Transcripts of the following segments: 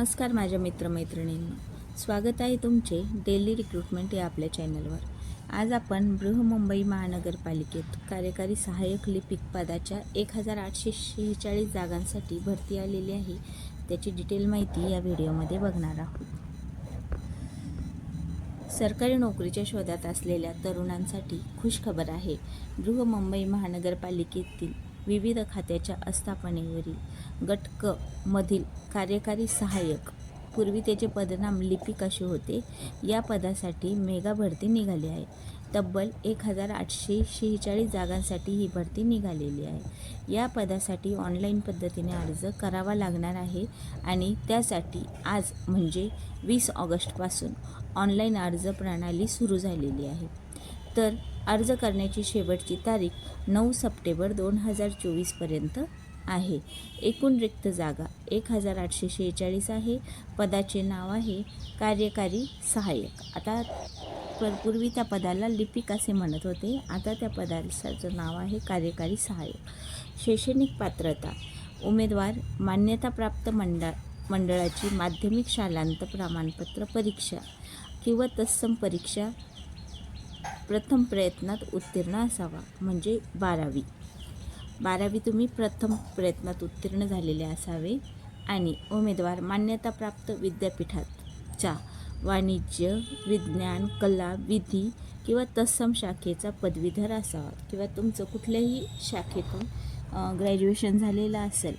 नमस्कार माझ्या मित्रमैत्रिणींना. स्वागत आहे तुमचे डेली रिक्रुटमेंट या आपल्या चॅनलवर. आज आपण बृहमुंबई महानगरपालिकेत कार्यकारी सहाय्यक लिपिक पदाच्या एक हजार आठशे शेहेचाळीस जागांसाठी भरती आलेली आहे. त्याची डिटेल माहिती या व्हिडिओमध्ये बघणार आहोत. सरकारी नोकरीच्या शोधात असलेल्या तरुणांसाठी खुशखबर आहे. बृहमुंबई महानगरपालिकेतील विविध खात्याच्या आस्थापनेवरील गटक मधील कार्यकारी सहाय्यक. पूर्वी त्याचे पदनाम लिपिक असे होते? या पदासाठी मेगा भरती निघाली आहे. तब्बल एक हजार आठशे शेहेचाळीस जागांसाठी ही भरती निघालेली आहे. या पदासाठी ऑनलाईन पद्धतीने अर्ज करावा लागणार आहे आणि त्यासाठी आज म्हणजे वीस ऑगस्टपासून ऑनलाईन अर्ज प्रणाली सुरू झालेली आहे. तर अर्ज करण्याची शेवटची तारीख नऊ सप्टेंबर दोन हजार चोवीसपर्यंत आहे. एकूण रिक्त जागा एक हजार आठशे शेहेचाळीस आहे. पदाचे नाव आहे कार्यकारी सहाय्यक. आता पर पूर्वी त्या पदाला लिपिक असे म्हणत होते. आता त्या पदाचं नाव आहे कार्यकारी सहाय्यक. शैक्षणिक पात्रता उमेदवार मान्यताप्राप्त मंडळ मंडळाची माध्यमिक शालांत प्रमाणपत्र परीक्षा किंवा तत्सम परीक्षा प्रथम प्रयत्नात उत्तीर्ण असावा म्हणजे बारावी. बारावी तुम्ही प्रथम प्रयत्नात उत्तीर्ण झालेले असावे आणि उमेदवार मान्यताप्राप्त विद्यापीठाच्या वाणिज्य विज्ञान कला विधी किंवा तत्सम शाखेचा पदवीधर असावा किंवा तुमचं कुठल्याही शाखेतून ग्रॅज्युएशन झालेलं असेल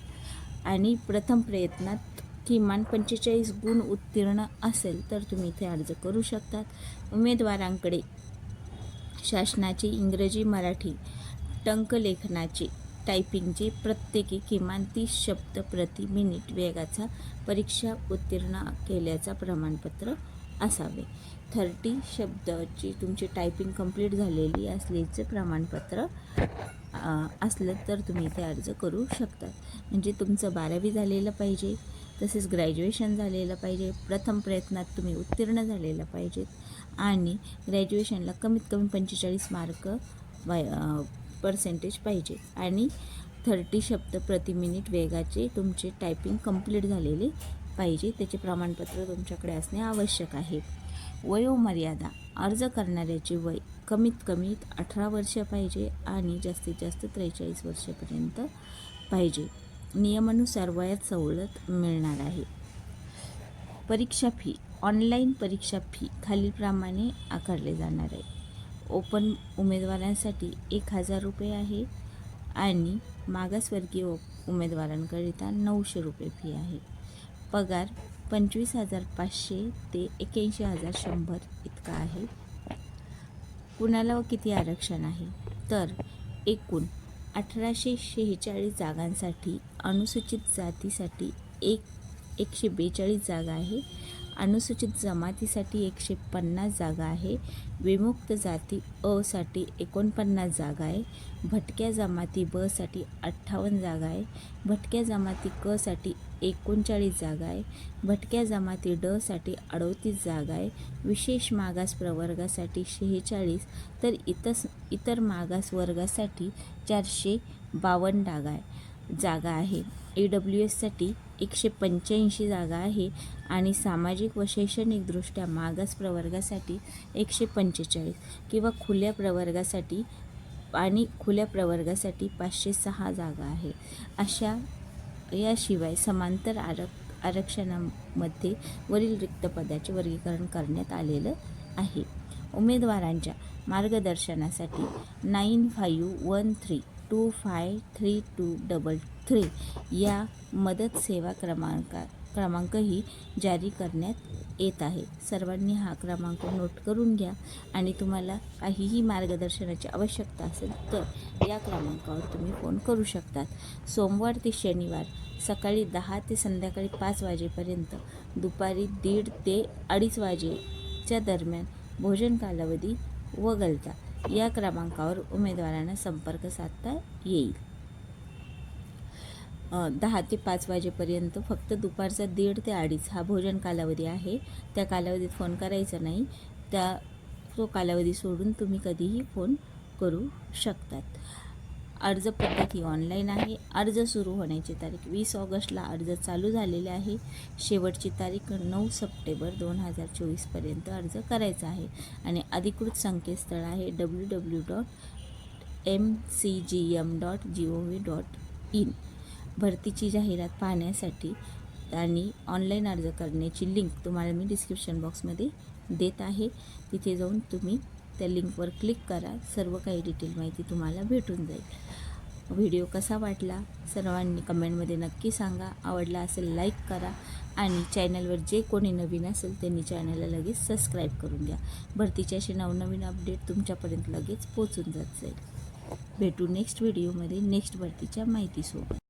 आणि प्रथम प्रयत्नात किमान पंचेचाळीस गुण उत्तीर्ण असेल तर तुम्ही इथे अर्ज करू शकतात. उमेदवारांकडे शासनाचे इंग्रजी मराठी टंकलेखनाचे टायपिंगचे प्रत्येकी किमान तीस शब्द प्रति मिनिट वेगाचा परीक्षा उत्तीर्ण केल्याचा प्रमाणपत्र असावे. थर्टी शब्दाची तुमची टायपिंग कंप्लीट झालेली असल्याचे प्रमाणपत्र असलं तर तुम्ही इथे अर्ज करू शकता. म्हणजे तुमचं बारावी झालेलं पाहिजे. तसेच ग्रॅज्युएशन झालेलं पाहिजे. प्रथम प्रयत्नात तुम्ही उत्तीर्ण झालेलं पाहिजेत आणि ग्रॅज्युएशनला कमीत कमी पंचेचाळीस मार्क वाय पर्सेंटेज पाहिजे. आणि थर्टी शब्द प्रति मिनिट वेगाचे तुमचे टायपिंग कंप्लीट झालेले पाहिजे. त्याचे प्रमाणपत्र तुमच्याकडे असणे आवश्यक आहे. वयोमर्यादा अर्ज करणाऱ्याचे वय कमीत कमी अठरा वर्ष पाहिजे आणि जास्तीत जास्त त्रेचाळीस वर्षापर्यंत पाहिजे. नियमानुसार वयात सवलत मिळणार आहे. परीक्षा फी ऑनलाईन परीक्षा फी खालीलप्रमाणे आकारले जाणार आहे. ओपन उमेदवारांसाठी एक हजार रुपये आहे आणि मागासवर्गीय उमेदवारांकरिता नऊशे रुपये फी आहे. पगार पंचवीस हजार पाचशे ते एक्याऐंशी हजार शंभर इतका आहे. कुणाला व किती आरक्षण आहे? तर एकूण अठराशे शेहेचाळीस जागांसाठी अनुसूचित जातीसाठी एक एकशे बेचाळीस जागा आहे. अनुसूचित जमातीसाठी एकशे पन्नास जागा आहे. विमुक्त जाती असाठी एकोणपन्नास जागा आहे. भटक्या जमाती बसाठी अठ्ठावन्न जागा आहे. भटक्या जमाती कसाठी एकोणचाळीस जागा आहे. भटक्या जमाती डसाठी अडोतीस जागा आहे. विशेष मागास प्रवर्गासाठी शेहेचाळीस तर इतर इतर मागास वर्गासाठी चारशे बावन्न जागा आहे. जागा आहे. ए डब्ल्यू एससाठी एकशे पंच्याऐंशी जागा आहे आणि सामाजिक व शैक्षणिकदृष्ट्या मागास प्रवर्गासाठी एकशे पंचेचाळीस किंवा खुल्या प्रवर्गासाठी आणि खुल्या प्रवर्गासाठी पाचशे सहा जागा आहे. अशा याशिवाय समांतर आरक आरक्षणामध्ये वरील रिक्त पदाचे वर्गीकरण करण्यात आलेलं आहे. उमेदवारांच्या मार्गदर्शनासाठी nine five one three two five three two double three या मदत सेवा क्रमांका क्रमांकही जारी करण्यात येत आहे. सर्वांनी हा क्रमांक नोट करून घ्या आणि तुम्हाला काहीही मार्गदर्शनाची आवश्यकता असेल तर या क्रमांकावर तुम्ही फोन करू शकतात. सोमवार ते शनिवार सकाळी दहा ते संध्याकाळी पाच वाजेपर्यंत दुपारी दीड ते अडीच वाजेच्या दरम्यान भोजन कालावधी वगळता या क्रमांकावर उमेदवारांना संपर्क साधता येईल. दहा ते पाच वाजेपर्यंत फक्त दुपारचा दीड ते अडीच हा भोजन कालावधी आहे. त्या कालावधीत फोन करायचा नाही. त्या तो कालावधी सोडून तुम्ही कधीही फोन करू शकतात. अर्ज पद्धती ही ऑनलाईन आहे. अर्ज सुरू होण्याची तारीख वीस ऑगस्टला अर्ज चालू झालेले आहे. शेवटची तारीख नऊ सप्टेंबर दोन हजार चोवीसपर्यंत अर्ज करायचा आहे. आणि अधिकृत संकेतस्थळ आहे W W dot M C G M dot G O V dot in. भरतीची जाहिरात पाहण्यासाठी आणि ऑनलाईन अर्ज करण्याची लिंक तुम्हाला मी डिस्क्रिप्शन बॉक्समध्ये देत आहे. तिथे जाऊन तुम्ही त्या लिंकवर क्लिक करा. सर्व काही डिटेल माहिती तुम्हाला भेटून जाईल. व्हिडिओ कसा वाटला? सर्वांनी कमेंटमध्ये नक्की सांगा. आवडला असेल लाईक करा. आणि चॅनलवर जे कोणी नवीन असेल त्यांनी चॅनलला लगेच सबस्क्राईब करून घ्या. भरतीचे असे नवनवीन अपडेट तुमच्यापर्यंत लगेच पोचून जात जाईल. भेटू नेक्स्ट व्हिडिओमध्ये नेक्स्ट भरतीच्या माहितीसोबत